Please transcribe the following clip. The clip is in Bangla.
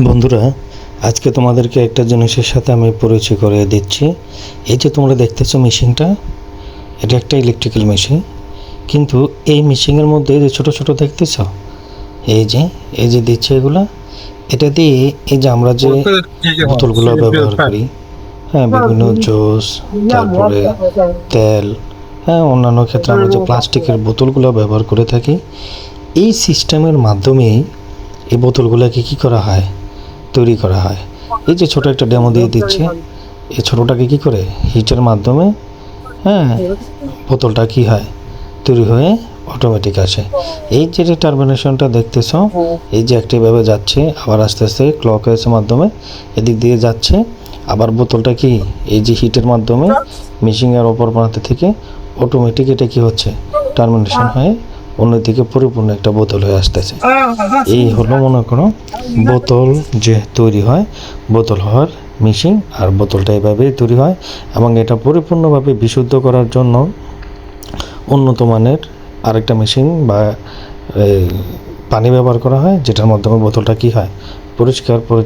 বন্ধুরা আজকে তোমাদেরকে একটা জিনিসের সাথে আমি পরিচয় করে দিচ্ছি। এই যে তোমরা দেখতেছো মেশিনটা এটা একটা ইলেকট্রিক্যাল মেশিন কিন্তু এই মেশিনের মধ্যে যে ছোট ছোট দেখতেছ এই যে এই যে দিচ্ছে এগুলা এটা দিয়ে এই যে আমরা যে বোতলগুলো ব্যবহার করি হ্যাঁ বিভিন্ন জুস তারপরে তেল হ্যাঁ অন্যান্য ক্ষেত্রে আমরা যে প্লাস্টিকের বোতলগুলো ব্যবহার করে থাকি। এই সিস্টেমের মাধ্যমেই এই বোতলগুলোকে কি করা হয়? তৈরি করা হয়। এই যে ছোট একটা ডেমো দিয়ে দিচ্ছে, এই ছোটোটাকে কি করে? হিটের মাধ্যমে হ্যাঁ বোতলটা কি হয়? তৈরি হয়ে অটোমেটিক আসে। এই যে টার্মিনেশনটা দেখতেছ, এই যে একটিভাবে যাচ্ছে, আবার আস্তে আস্তে ক্লক মাধ্যমে এদিক দিয়ে যাচ্ছে, আবার বোতলটা কি? এই যে হিটের মাধ্যমে মেশিনের অপর প্রান্ত থেকে অটোমেটিক এটা কি হচ্ছে? টার্মিনেশন হয়ে অন্যদিকে পরিপূর্ণ একটা বোতল হয়ে আসতেছে। এই হলো মনে করো বোতল যে তৈরি হয়, বোতল হওয়ার মেশিন আর বোতলটা এভাবেই তৈরি হয় এবং এটা পরিপূর্ণভাবে বিশুদ্ধ করার জন্য উন্নত মানের আরেকটা মেশিন বা পানি ব্যবহার করা হয়, যেটার মাধ্যমে বোতলটা কি হয়, পরিষ্কার পরি